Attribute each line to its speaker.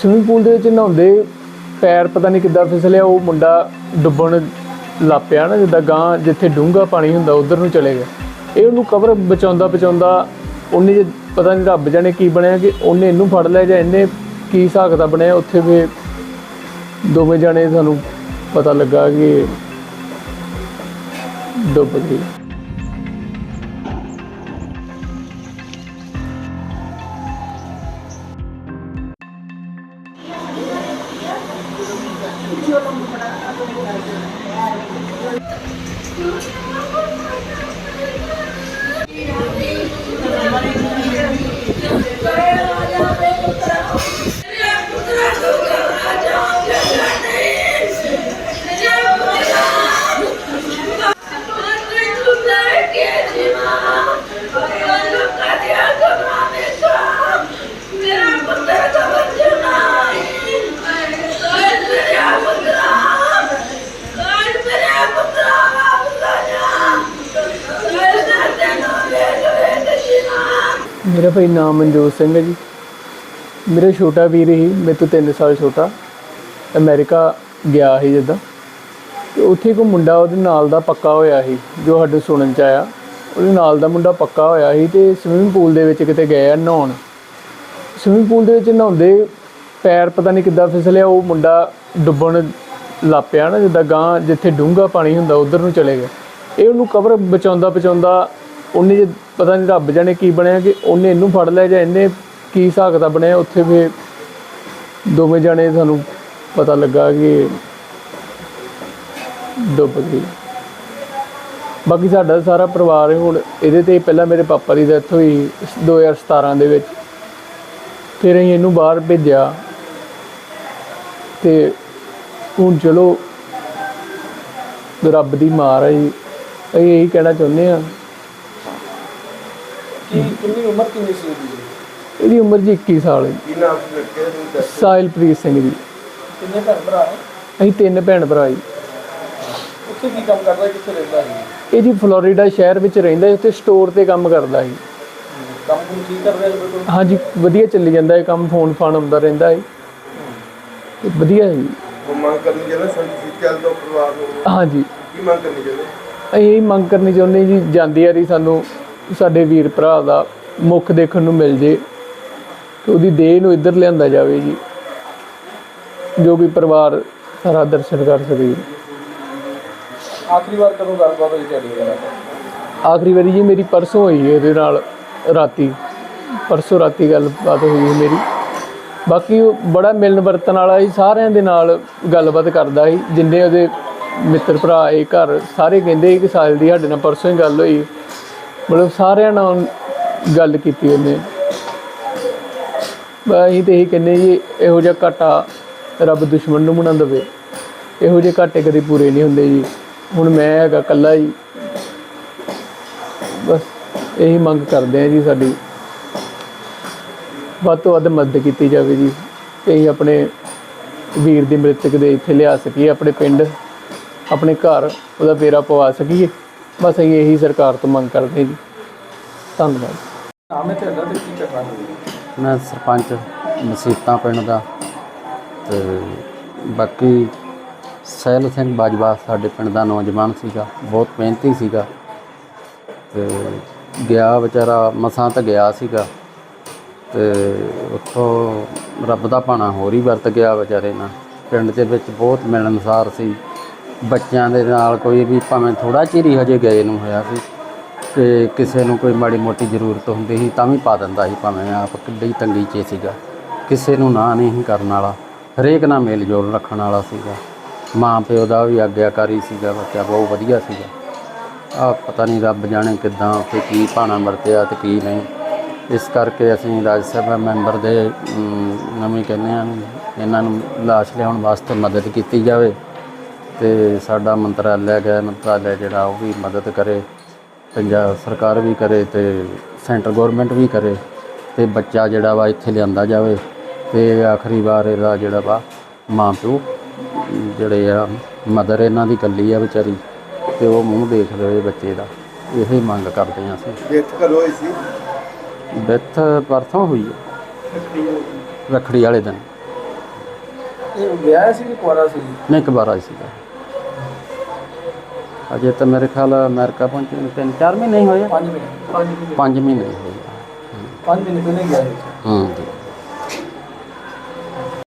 Speaker 1: Swimming pool ਦੇ ਵਿੱਚ ਨਹਾਉਂਦੇ ਪੈਰ ਪਤਾ ਨਹੀਂ ਕਿੱਦਾਂ ਫਿਸਲਿਆ, ਉਹ ਮੁੰਡਾ ਡੁੱਬਣ ਲੱਪਿਆ ਨਾ, ਜਿੱਦਾਂ ਗਾਂ ਜਿੱਥੇ ਡੂੰਘਾ ਪਾਣੀ ਹੁੰਦਾ, ਉਧਰ ਨੂੰ ਚਲੇ ਗਿਆ। ਇਹ ਉਹਨੂੰ ਕਵਰ ਬਚਾਉਂਦਾ ਬਚਾਉਂਦਾ ਉਹਨੇ ਜੇ ਪਤਾ ਨਹੀਂ ਰੱਬ ਜਾਣੇ ਕੀ ਬਣਿਆ ਕਿ ਉਹਨੇ ਇਹਨੂੰ ਫੜ ਲਿਆ ਜਾਂ ਇਹਨੇ ਕੀ ਹਿਸਾਬ ਦਾ ਬਣਿਆ, ਉੱਥੇ ਵੀ ਦੋਵੇਂ ਜਾਣੇ ਸਾਨੂੰ ਪਤਾ ਲੱਗਾ ਕਿ ਡੁੱਬ ਗਏ।
Speaker 2: ਮੇਰਾ ਮੇਰਾ
Speaker 1: ਭਾਈ ਨਾਮ ਮਨਜੋਤ ਸਿੰਘ ਹੈ ਜੀ। ਮੇਰਾ ਛੋਟਾ ਵੀਰ ਹੀ ਮੇਰੇ ਤੋਂ 3 ਸਾਲ ਛੋਟਾ। ਅਮਰੀਕਾ ਗਿਆ ਸੀ ਜਿੱਦਾਂ। ਤੇ ਉੱਥੇ ਇੱਕ ਮੁੰਡਾ ਉਹਦੇ ਨਾਲ ਦਾ ਪੱਕਾ ਹੋਇਆ ਸੀ, ਜੋ ਸਾਡੇ ਸੁਣਨ ਚ ਆਇਆ। ਉਹਦੇ ਨਾਲ ਦਾ ਮੁੰਡਾ ਪੱਕਾ ਹੋਇਆ ਸੀ ਤੇ ਸਵਿਮਿੰਗ ਪੂਲ ਦੇ ਵਿੱਚ ਕਿਤੇ ਗਏ ਆ ਨਹਾਉਣ। ਸਵਿਮਿੰਗ ਪੂਲ ਦੇ ਵਿੱਚ ਨਹਾਉਂਦੇ ਪੈਰ ਪਤਾ ਨਹੀਂ ਕਿੱਦਾਂ ਫਿਸਲਿਆ ਉਹ ਮੁੰਡਾ ਡੁੱਬਣ ਲੱਪਿਆ ਨਾ, ਜਿੱਦਾਂ ਗਾਂ ਜਿੱਥੇ ਡੂੰਘਾ ਪਾਣੀ ਹੁੰਦਾ, ਉਧਰ ਨੂੰ ਚਲੇ ਗਿਆ। ਇਹ ਉਹਨੂੰ ਕਵਰ ਬਚਾਉਂਦਾ ਬਚਾਉਂਦਾ ਉਹਨੇ ਜੇ ਪਤਾ ਨਹੀਂ ਰੱਬ ਜਾਣੇ ਕੀ ਬਣਿਆ ਕਿ ਉਹਨੇ ਇਹਨੂੰ ਫੜ ਲਿਆ ਜਾਂ ਇਹਨੇ ਕੀ ਹਿਸਾਬ ਦਾ ਬਣਿਆ, ਉੱਥੇ ਵੀ ਦੋਵੇਂ ਜਾਣੇ ਸਾਨੂੰ ਪਤਾ ਲੱਗਾ ਕਿ ਡੁੱਬ ਗਈ ਬਾਕੀ ਸਾਡਾ ਸਾਰਾ ਪਰਿਵਾਰ ਹੁਣ ਇਹਦੇ ਤੇ ਪਹਿਲਾਂ ਮੇਰੇ ਪਾਪਾ ਦੀ ਡੈਥ ਹੋਈ 2017 ਦੇ ਵਿੱਚ। ਫਿਰ ਅਸੀਂ ਇਹਨੂੰ ਬਾਹਰ ਭੇਜਿਆ ਤੇ ਹੁਣ ਚਲੋ ਰੱਬ ਦੀ ਮਾਰ ਹੈ ਜੀ। ਅਸੀਂ ਇਹੀ ਕਹਿਣਾ ਚਾਹੁੰਦੇ ਆ
Speaker 3: ਕੀ ਕਿੰਨੀ ਉਮਰ ਕਿੰਨੀ ਸੀ ਉਹਦੀ?
Speaker 1: ਇਹਦੀ ਉਮਰ ਜੀ 21 ਸਾਲ ਹੈ
Speaker 3: ਕੀ ਨਾਮ ਸੀ ਲੜਕੇ ਦਾ ਤੁਸੀਂ ਦੱਸ
Speaker 1: ਸਾਹਿਲਪ੍ਰੀਤ ਸਿੰਘ ਜੀ।
Speaker 3: ਕਿੰਨੇ ਭੈਣ ਭਰਾ ਹੈ
Speaker 1: ਅਸੀਂ ਤਿੰਨ ਭੈਣ ਭਰਾ ਜੀ।
Speaker 3: ਉੱਥੇ ਕੀ ਕੰਮ ਕਰਦਾ ਕਿੱਥੇ ਰਹਿੰਦਾ ਸੀ?
Speaker 1: ਇਹ ਜੀ ਫਲੋਰੀਡਾ ਸ਼ਹਿਰ ਵਿੱਚ ਰਹਿੰਦਾ ਹੈ ਉੱਥੇ ਸਟੋਰ ਤੇ ਕੰਮ ਕਰਦਾ ਹੈ।
Speaker 3: ਕੰਮ ਕੁਮ ਕੀ ਕਰ ਰਿਹਾ ਹੈ ਬਿਲਕੁਲ
Speaker 1: ਹਾਂਜੀ ਵਧੀਆ ਚੱਲੀ ਜਾਂਦਾ ਹੈ ਕੰਮ ਫੋਨ ਫਾਨ ਆਉਂਦਾ ਰਹਿੰਦਾ ਹੈ। ਤੇ ਵਧੀਆ ਹੈ ਜੀ।
Speaker 3: ਉਹ ਮੰਗ ਕਰਨੀ ਚਾਹੁੰਦਾ ਸੰਤ ਚੱਲ ਤੋਂ ਪਰਿਵਾਰ ਨੂੰ?
Speaker 1: ਹਾਂਜੀ।
Speaker 3: ਕੀ ਮੰਗ ਕਰਨੀ ਚਾਹੁੰਦੇ
Speaker 1: ਅਸੀਂ ਇਹ ਮੰਗ ਕਰਨੀ ਚਾਹੁੰਦੇ ਜੀ ਜਾਂਦੀ ਵਾਰੀ ਸਾਨੂੰ ਸਾਡੇ ਵੀਰ ਭਰਾ ਦਾ ਮੁੱਖ ਦੇਖਣ ਨੂੰ ਮਿਲ ਜੇ ਕਿ ਉਹਦੀ ਦੇਹ ਨੂੰ ਇੱਧਰ ਲਿਆਂਦਾ ਜਾਵੇ ਜੀ ਜੋ ਵੀ ਪਰਿਵਾਰ ਸਾਰਾ ਦਰਸ਼ਨ ਕਰ ਸਕੇ
Speaker 3: ਆਖਰੀ ਵਾਰ ਕਦੋਂ ਗੱਲਬਾਤ ਹੋਈ ਤੁਹਾਡੀ ਇਹਦੇ ਨਾਲ
Speaker 1: ਆਖਰੀ ਵਾਰੀ ਜੀ ਮੇਰੀ ਪਰਸੋਂ ਹੋਈ ਹੈ ਇਹਦੇ ਨਾਲ ਰਾਤੀ। ਪਰਸੋਂ ਰਾਤੀ ਗੱਲਬਾਤ ਹੋਈ ਹੈ ਮੇਰੀ। ਬਾਕੀ ਉਹ ਬੜਾ ਮਿਲਣ ਵਰਤਣ ਵਾਲਾ ਸੀ ਸਾਰਿਆਂ ਦੇ ਨਾਲ ਗੱਲਬਾਤ ਕਰਦਾ ਸੀ। ਜਿੰਨੇ ਉਹਦੇ ਮਿੱਤਰ ਭਰਾ ਆਏ ਘਰ ਸਾਰੇ ਕਹਿੰਦੇ ਕਿ ਸਾਲ ਦੀ ਸਾਡੇ ਨਾਲ ਪਰਸੋਂ ਹੀ ਗੱਲ ਹੋਈ। ਮਤਲਬ ਸਾਰਿਆਂ ਨਾਲ ਗੱਲ ਕੀਤੀ ਉਹਨੇ। ਅਸੀਂ ਤੇ ਇਹੀ ਕਹਿੰਦੇ ਜੀ, ਇਹੋ ਜਿਹਾ ਘਾਟਾ ਰੱਬ ਦੁਸ਼ਮਣ ਨੂੰ ਬਣਾ ਦੇਵੇ। ਇਹੋ ਜਿਹੇ ਘਾਟੇ ਕਦੇ ਪੂਰੇ ਨਹੀਂ ਹੁੰਦੇ ਜੀ। ਹੁਣ ਮੈਂ ਹੈਗਾ ਕੱਲਾ ਹੀ ਬਸ ਇਹੀ ਮੰਗ ਕਰਦੇ ਆ ਜੀ ਸਾਡੀ। ਵੱਧ ਤੋਂ ਵੱਧ ਮਦਦ ਕੀਤੀ ਜਾਵੇ ਜੀ। ਅਸੀਂ ਆਪਣੇ ਵੀਰ ਦੀ ਮ੍ਰਿਤਕ ਦੇ ਇੱਥੇ ਲਿਆ ਸਕੀਏ, ਆਪਣੇ ਪਿੰਡ, ਆਪਣੇ ਘਰ, ਉਹਦਾ ਫੇਰਾ ਪਵਾ ਸਕੀਏ। ਬਸ ਅਸੀਂ ਇਹੀ ਸਰਕਾਰ ਤੋਂ ਮੰਗ ਕਰਦੇ ਜੀ। ਧੰਨਵਾਦ।
Speaker 3: ਨਾਮ ਹੈ ਤੁਹਾਡਾ ਤੇ ਕੀ ਕਰਨਾ ਹੋਵੇ
Speaker 4: ਮੈਂ ਸਰਪੰਚ ਮਸੀਤਾਂ ਪਿੰਡ ਦਾ ਤੇ ਬਾਕੀ ਸਹਿਲ ਸਿੰਘ ਬਾਜਵਾ ਸਾਡੇ ਪਿੰਡ ਦਾ ਨੌਜਵਾਨ ਸੀਗਾ ਬਹੁਤ ਮਿਹਨਤੀ ਸੀਗਾ ਤੇ ਗਿਆ ਵਿਚਾਰਾ ਮਸਾਂ ਤਾਂ ਗਿਆ ਸੀਗਾ ਤੇ ਉੱਥੋਂ ਰੱਬ ਦਾ ਭਾਣਾ ਹੋਰ ਹੀ ਵਰਤ ਗਿਆ ਵਿਚਾਰੇ ਨਾਲ। ਪਿੰਡ ਦੇ ਵਿੱਚ ਬਹੁਤ ਮਿਲਣਸਾਰ ਸੀ। ਬੱਚਿਆਂ ਦੇ ਨਾਲ ਕੋਈ ਵੀ ਭਾਵੇਂ ਥੋੜਾ ਚਿਰ ਹੀ ਹਜੇ ਗਏ ਨੂੰ ਹੋਇਆ ਸੀ ਕਿ ਕਿਸੇ ਨੂੰ ਕੋਈ ਮਾੜੀ ਮੋਟੀ ਜ਼ਰੂਰਤ ਹੁੰਦੀ ਸੀ ਤਾਂ ਵੀ ਪਾ ਦਿੰਦਾ ਸੀ, ਭਾਵੇਂ ਆਪ ਕਿੱਡੀ ਤੰਗੀ 'ਚ ਸੀਗਾ। ਕਿਸੇ ਨੂੰ ਨਾ ਨਹੀਂ ਸੀ ਕਰਨ ਵਾਲਾ, ਹਰੇਕ ਨਾਲ ਮੇਲ ਜੋਲ ਰੱਖਣ ਵਾਲਾ ਸੀਗਾ। ਮਾਂ ਪਿਓ ਦਾ ਵੀ ਆਗਿਆਕਾਰੀ ਸੀਗਾ, ਬੱਚਾ ਬਹੁਤ ਵਧੀਆ ਸੀਗਾ। ਆ ਪਤਾ ਨਹੀਂ ਰੱਬ ਜਾਣੇ ਕਿਦਾਂ ਉੱਥੇ ਕੀ ਭਾਣਾ ਵਰਤਿਆ ਤੇ ਕੀ ਨਹੀਂ। ਇਸ ਕਰਕੇ ਅਸੀਂ ਰਾਜ ਸਭਾ ਮੈਂਬਰ ਦੇ ਨਵੇਂ ਕਹਿੰਦੇ ਆ ਇਹਨਾਂ ਨੂੰ ਲਾਸ਼ ਲਿਆਉਣ ਵਾਸਤੇ ਮਦਦ ਕੀਤੀ ਜਾਵੇ। ਤੇ ਸਾਡਾ ਮੰਤਰਾਲਾ ਗ੍ਰਹਿ ਮੰਤਰਾਲਾ ਜਿਹੜਾ ਉਹ ਵੀ ਮਦਦ ਕਰੇ ਪੰਜਾਬ ਸਰਕਾਰ ਵੀ ਕਰੇ ਤੇ ਸੈਂਟਰ ਗਵਰਨਮੈਂਟ ਵੀ ਕਰੇ ਤੇ ਬੱਚਾ ਜਿਹੜਾ ਵਾ ਇੱਥੇ ਲਿਆਂਦਾ ਜਾਵੇ ਤੇ ਆਖਰੀ ਵਾਰ ਇਹਦਾ ਜਿਹੜਾ ਵਾ ਮਾਂ ਪਿਓ ਜਿਹੜੇ ਆ ਮਦਰ ਇਹਨਾਂ ਦੀ ਕੱਲੀ ਆ ਵਿਚਾਰੀ ਤੇ ਉਹ ਮੂੰਹ ਦੇਖ ਲਵੇ ਬੱਚੇ ਦਾ ਇਹੀ ਮੰਗ ਕਰਦੇ ਹਾਂ ਅਸੀਂ।
Speaker 3: ਡੈਥ ਕਦੋਂ ਹੋਈ ਸੀ?
Speaker 4: ਡੈਥ ਪਰਸੋਂ ਹੋਈ ਹੈ ਰੱਖੜੀ ਵਾਲੇ ਦਿਨ।
Speaker 3: ਇਹ ਵਿਆਹ ਸੀ ਕਿ ਕੁਆਰਾ ਸੀ?
Speaker 4: ਨਹੀਂ ਕਬਾਰਾ ਸੀਗਾ। ਅਜੇ ਤਾਂ ਮੇਰੇ ਖਿਆਲ ਅਮਰੀਕਾ ਪਹੁੰਚੇ ਨੂੰ ਤਿੰਨ ਚਾਰ ਮਹੀਨੇ ਹੀ ਹੋਏ।
Speaker 3: 5 ਮਹੀਨੇ
Speaker 1: ਪੰਜ ਮਹੀਨੇ
Speaker 4: ਪੰਜ ਮਹੀਨੇ ਹੋਏ ਆ।
Speaker 3: ਪੰਜ ਮਹੀਨੇ ਪਹਿਲੇ ਗਿਆ
Speaker 4: ਹੂੰ ਜੀ